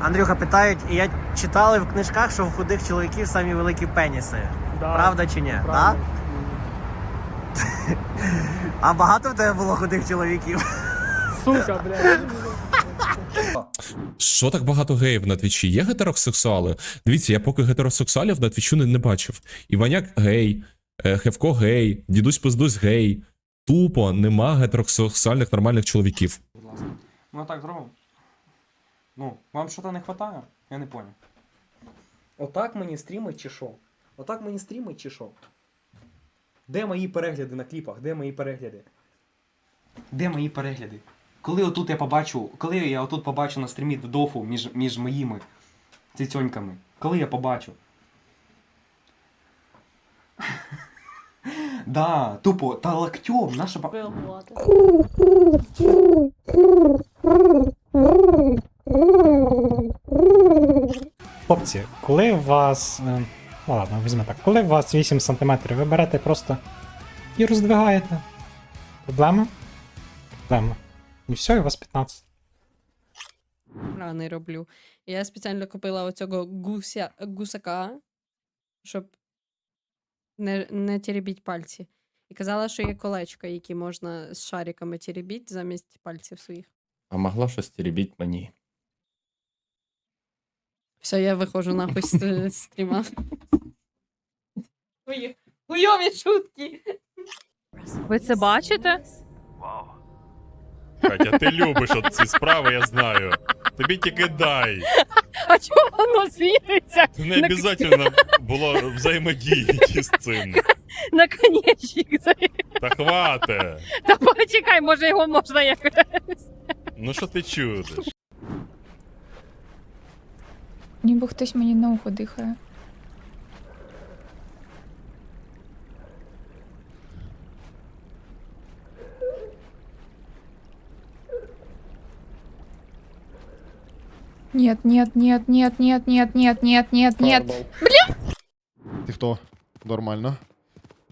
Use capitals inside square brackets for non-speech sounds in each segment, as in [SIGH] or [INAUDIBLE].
Андрюха питають, і я читали в книжках, що у худих чоловіків самі великі пеніси. Да. Правда чи ні? Так? А багато в тебе було худих чоловіків? Сука, блядь. Що так багато геїв на твічі? Є гетеросексуали? Дивіться, я поки гетеросексуалів на твічу не, не бачив. Іваняк гей, Хевко гей, дідусь пиздусь гей. Тупо нема гетеросексуальних нормальних чоловіків. Будь ласка. Ну так зробимо. Ну, вам що-то не вистачає? Я не понял. Отак мені стрімить чи що? Отак мені стрімить чи що? Де мої перегляди на кліпах? Де мої перегляди? Де мої перегляди? Коли отут я побачу, коли я отут побачу на стрімі дофу між, між моїми цицьоньками? Коли я побачу? Да, тупо, та локтем, наша ба... Хлопці, коли у вас. е, Ну ладно, візьме так. Коли у вас 8 см, ви берете просто і роздвигаєте. Проблема? Проблема. І все, і у вас 15. рани роблю. Я спеціально купила оцього гуся, гусака, щоб не, не теребіть пальці. І казала, що є колечка, які можна з шариками теребіть замість пальців своїх. А могла щось теребіть мені. Все, я виходжу нахуй з з стріма. Хуй- Хуйові шутки. Ви це бачите? Катя, ти любиш от ці справи, я знаю. Тобі тільки дай. А чому воно світиться? Не обов'язково було взаємодіяти з цим. Наконечник. Та хвате. Та почекай, може його можна якось. Ну що ти чудиш? Ніби хтось мені на ухо дихає. Нет, нет, нет, нет, нет, нет, нет, нет, нет, нет. Ти хто? Нормально.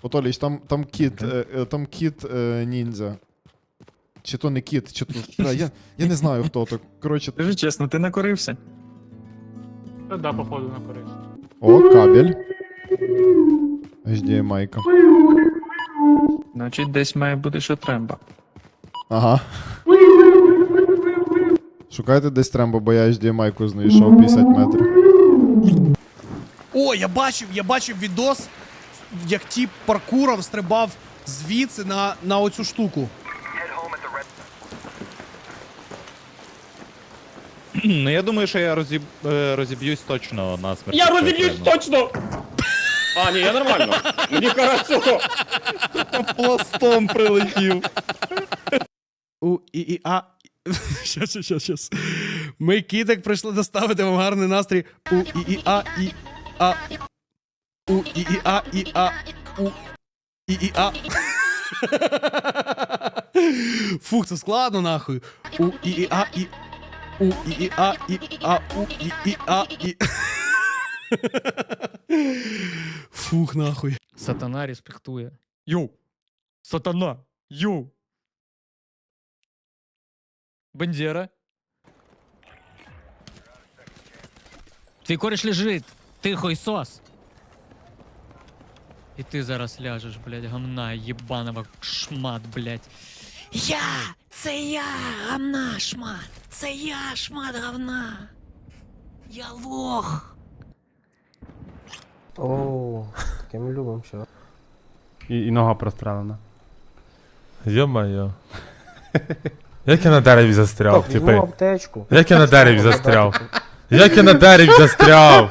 Отоліч, там, там кіт, е, е, там кіт е, ніндзя. Чи то не кіт, чи то. Бля, я, я не знаю хто то. Коротше. Скажи чесно, ти накорився? Та да, походу накорився. О, кабель. HDMI. -ка. Значить, десь має бути що треба. Ага. Шукайте десь трембо, бо я HDMI знайшов 50 метрів. О, я бачив, я бачив відос, як тіп паркуром стрибав звідси на, на оцю штуку. Ну я думаю, що я розіб... е, розіб'юсь точно на смерть. Я розіб'юсь точно! А, ні, я нормально. Мені хорошо. Пластом прилетів. У і і а. [LAUGHS] Щас, щас, щас, щас. Ми кітик прийшли доставити вам гарний настрій. У і і а і а. У і і а і а. У і і а. [LAUGHS] Фух, це складно нахуй. У і і а і. У і і а і а у і і а і. [LAUGHS] Фух, нахуй. Сатана респектує. Йоу! Сатана! Йоу! Бандера. Твій кореш лежить. Тихо і сос. І ти зараз ляжеш, блядь, гамна, єбанова шмат, блядь. Я! Це я, гамна шмат! Це я, шмат говна! Я лох! Оу, таке ми любимо, що. І, і нога прострелена. Йо-моє. Як я на дереві застряв, типи? аптечку. Як я на дереві застряв? Як я на дереві застряв?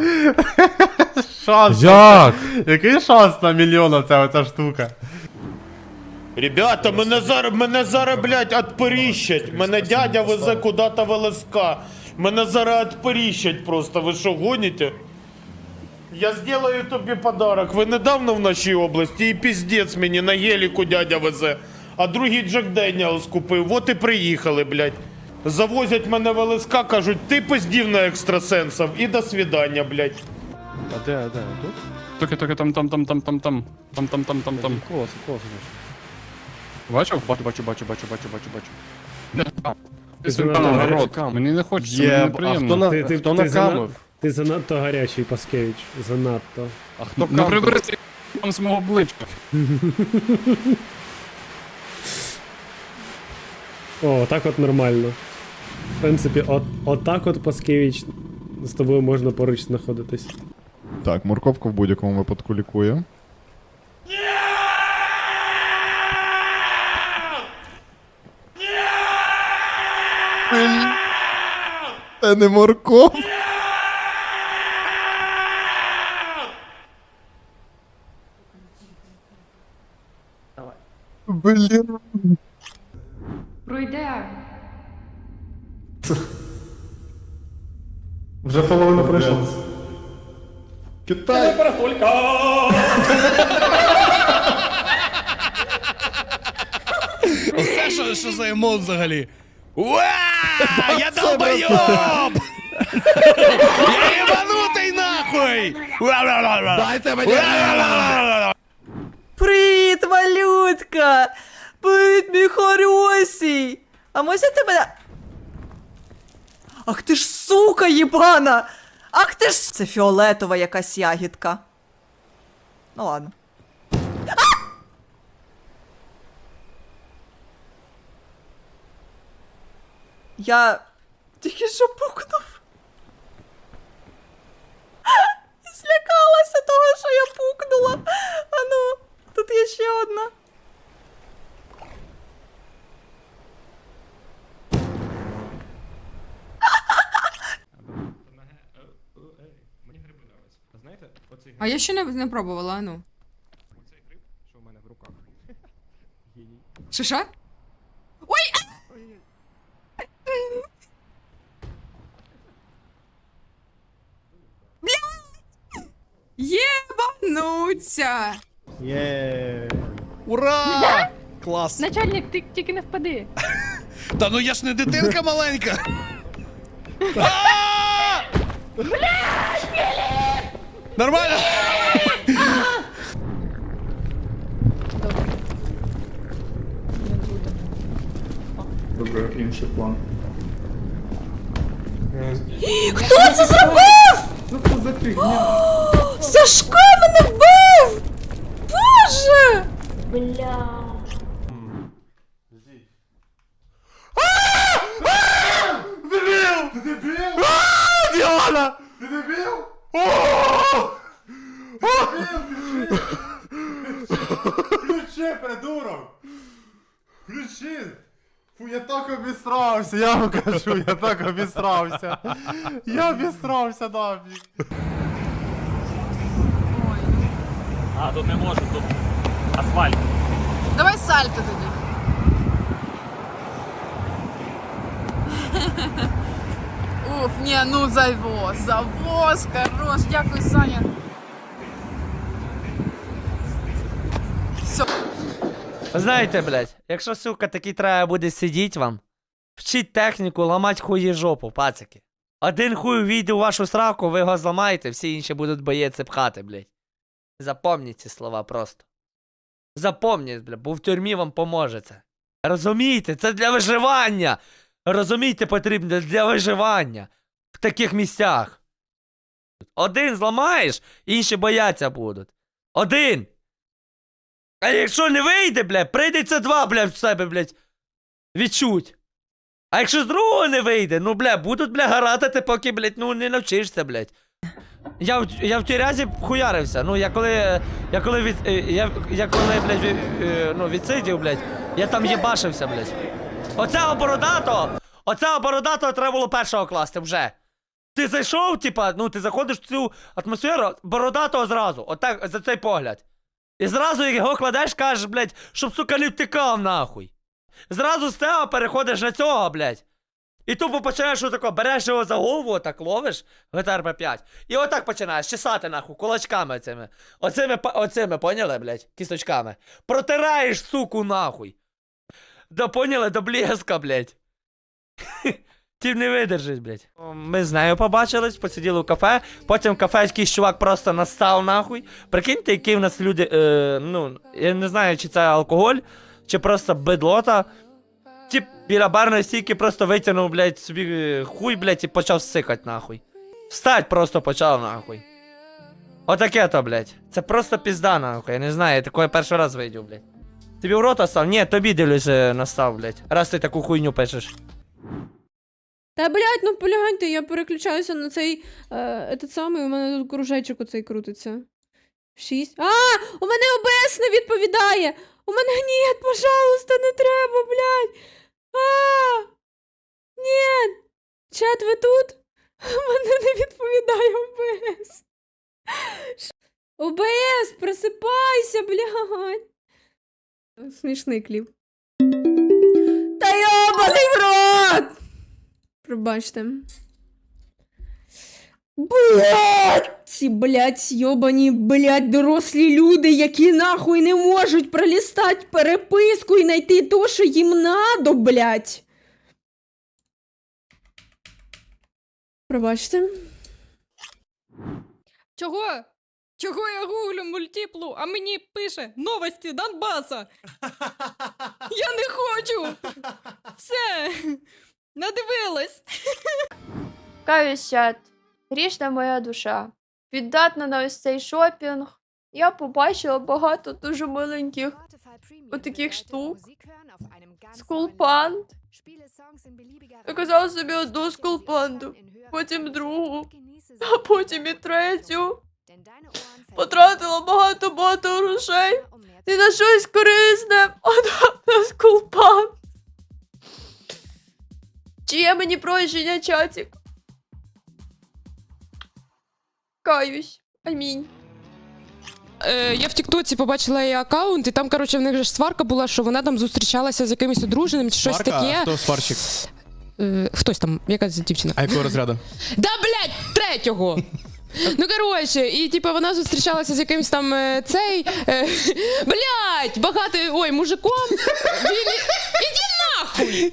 Шанс! Як? Який шанс на мільйон ця оця штука? Ребята, мене зараз, мене зараз, блядь, отпоріщать. Мене дядя везе куди-то в ЛСК. Мене зараз отпоріщать просто. Ви що, гоніте? Я сделаю тобі подарок. Ви недавно в нашій області і піздець мені на геліку дядя везе. А другий Джек Деніелс купив. От і приїхали, блядь. Завозять мене в ЛСК, кажуть, ти пиздів на екстрасенсів і до свидання, блядь. А де, а де? Тут? Тільки, тільки там, там, там, там, там, там. Там, там, там, там, там. Клас, клас. Бачив? Бачу, бачу, бачу, бачу, бачу, бачу, бачу. Не там. Ти занадто сюди гарячий город. кам. Мені не хочеться, Є, мені а неприємно. хто на- Ти- ти- хто ти накамив? занад- Ти занадто гарячий, Паскевич. Занадто. А хто Ну прибери цей з мого обличчя. [LAUGHS] О, так от нормально. В принципі, от, отак от Паскевич з тобою можна поруч знаходитись. Так, морковка в будь-якому випадку лікує. Це не морков. Блін. Пройде. Вже половина пройшла. Китай. Оце що, що за емот взагалі? Уа! Я долбойоб! Я єбанутий нахуй! Дайте мені! Привіт, малютка! Привіт, мій хоросій! А можна тебе... Ах ти ж сука єбана! Ах ти ж... Це фіолетова якась ягідка. Ну ладно. Я тільки що пукнув. [LAUGHS] Злякалася того, що я пукнула. А ну, тут є ще одна. А я ще не, не пробувала, а ну. Що в мене в руках? [LAUGHS] Що що? Ой! Єбануться! Є. Ура! Клас! Начальник, ти тільки не впади. [LAUGHS] Та ну я ж не дитинка маленька! [LAUGHS] А! Нормально! Хто це зробив? О, Сашко мене вбив! Боже! Діана! Ти дебіл? Включи, придурок! Включи! Фу, я так обісрався, я вам кажу, я так обісрався. Я обісрався нафіг. А, тут не можу, тут асфальт. Давай сальто тоді. Уф, ні, ну завоз, завоз, хорош, дякую, Саня. Знаєте, блядь, якщо, сука, такий треба буде сидіть вам, вчіть техніку, ламать хуї жопу, пацики. Один хуй війде у вашу сраку, ви його зламаєте, всі інші будуть боєці пхати, блядь. Запомніть ці слова просто. Запомніть, блядь, бо в тюрмі вам поможе. Розумієте, це для виживання. Розумієте, потрібно для виживання в таких місцях. Один зламаєш, інші бояться будуть. Один. А якщо не вийде, бля, прийдеться два, бля, в себе, блядь, відчуть. А якщо з другого не вийде, ну, бля, будуть, бля, гаратити, поки, блядь, ну, не навчишся, блядь. Я в, я в тюрязі хуярився. Ну, я коли. Я коли від. е, Я, я коли, блядь, від, е, ну, відсидів, блядь, я там їбашився, блядь. Оцього бородатого! Оцього бородатого треба було першого класти вже. Ти зайшов, типа, ну ти заходиш в цю атмосферу, бородатого зразу, отак, за цей погляд. І зразу його кладеш, кажеш, блядь, щоб, сука, не втикав нахуй. Зразу з тебе переходиш на цього, блядь. І тупо починаєш отако, береш його за голову, отак ловиш, ГТРП 5. І отак починаєш чесати нахуй, кулачками цими. Оцими, оцими, поняли, блядь, кісточками. Протираєш, суку, нахуй. Да поняли, до блеска, блядь. [LAUGHS] Тіп не видержить, блядь. Ми з нею побачились, посиділи в кафе, потім в кафе якийсь чувак просто настав нахуй. Прикиньте, які в нас люди. Е, ну, я не знаю, чи це алкоголь, чи просто бедлота. Тіп біля барної стійки просто витягнув, блядь, собі хуй, блядь, і почав сикать нахуй. Встать просто почав нахуй. Отаке то, блядь. Це просто пізда, нахуй. Я не знаю, я такое перший раз видів, блядь. Тобі в рота став? Ні, тобі дивлюся настав, блядь. Раз ти таку хуйню пишеш. Та блядь, ну погляньте, я переключаюся на цей е, этот самий, у мене тут кружечок оцей крутиться. Шість. А! У мене ОБС не відповідає! У мене ні, пожалуйста, не треба, блядь! А! Ні! Чат, ви тут? У мене не відповідає ОБС. ОБС, просипайся, блядь! Смішний кліп. Та йобаний в рот! Пробачте. Блять! Ці, блять, йобані, блять, дорослі люди, які нахуй не можуть пролістати переписку і знайти то, що їм надо, блять. Пробачте. Чого? Чого я гуглю мультиплу, а мені пише новості Донбаса? Я не хочу. Все. Надивилась. Каюсь. Грішна моя душа. Піддатна на ось цей шопінг. Я побачила багато дуже маленьких отаких штук. Скулпанд. Заказала собі одну скулпанду, потім другу, а потім і третю. Потратила багато багато грошей. І на щось корисне, а [LAUGHS] на- на скулпанд. Чи є мені прощення, чатик? Каюсь. Амінь. Е, я в Тіктоці побачила її аккаунт, і там, коротше, в них же ж сварка була, що вона там зустрічалася з якимось одруженим чи щось таке. Хто сварщик? Е, хтось там, якась дівчина. А якого розряду? [LAUGHS] Да, блядь, третього! Ну, коротше, і типу вона зустрічалася з якимсь там е, цей. Е, [LAUGHS] блядь, багатий, ой, мужиком. Він... і- Іди нахуй!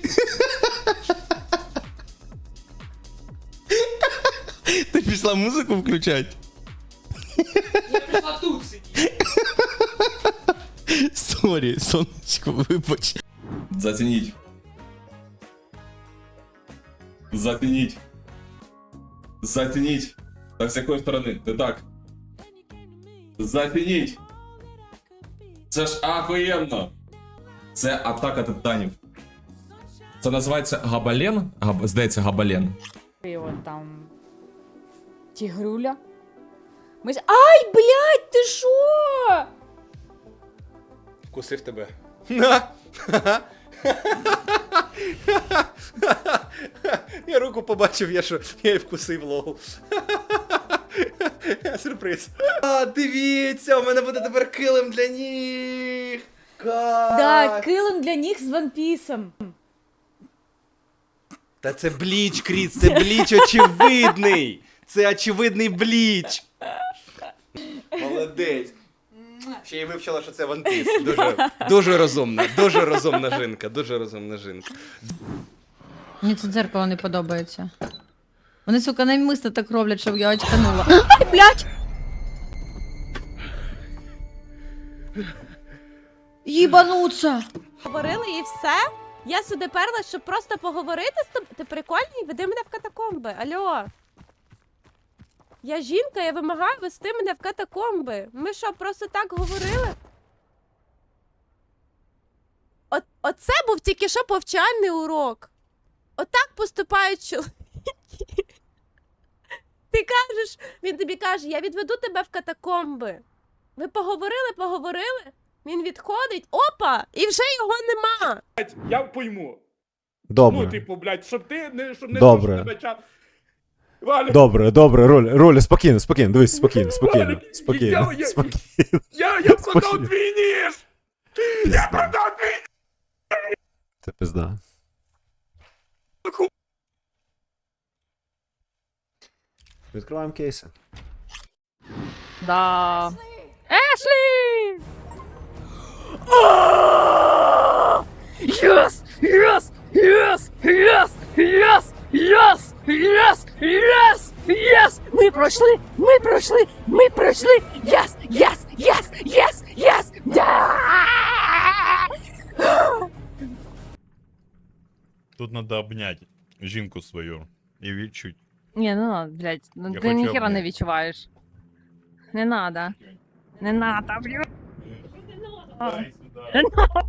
Ти пішла музику включати? Я прийшла тут сидіти. Сорі, сонечко, вибач. Зацініть. Зацініть. Зацініть. Так, з якої сторони? Не так. Зацініть. Це ж ахуєнно. Це атака титанів. Це називається габален. Габ... Здається, габален. І от там. Тігруля. Ми... Ай, блядь, ти що? Вкусив тебе. [LAUGHS] Я руку побачив, я що я її вкусив лол. [LAUGHS] Сюрприз. А, дивіться, у мене буде тепер килим для ніг. Кайф. килим для них з ванпісом. Та це бліч, Кріс, це бліч очевидний. Це очевидний бліч. Молодець. Ще й вивчила, що це One Piece. [LAUGHS] Дуже, дуже розумна, дуже розумна жінка, дуже розумна жінка. Мені це дзеркало не подобається. Вони, сука, навмисно так роблять, щоб я очканула. [GASPS] Блять! Їбануться! Говорили і все? Я сюди перла, щоб просто поговорити з тобою. Ти прикольний? Веди мене в катакомби. Альо. Я жінка, я вимагаю вести мене в катакомби. Ми що, просто так говорили? От, оце був тільки що повчальний урок. Отак поступають чоловіки. Ти кажеш, він тобі каже, я відведу тебе в катакомби. Ви поговорили, поговорили, він відходить, опа, і вже його нема. Я пойму. Добре. Ну, типу, блядь, щоб ти не щоб не Добре. щоб тебе ча- Валік, Добре, добре, Роль, Роль, спокійно, спокійно, дивись, спокійно, спокійно, Валік, спокійно, я- я- спокійно. я, я [LAUGHS] продав Спокійно. твій ніж! Я продав твій Це пизда. Відкриваємо кейси. Да. Эшли! Yes! Yes! Yes! Yes! Yes! Yes! Yes! Yes! Yes! Мы прошли! Мы прошли! Мы прошли! Yes! Yes! Yes! Yes! Yes! Да! Тут надо обнять Жинку свою і чуть. Ні, ну, блядь, ну Я ти хочу ніхера не обняти. відчуваєш. Не надо. Не надо, блядь. Не [LAUGHS] надо.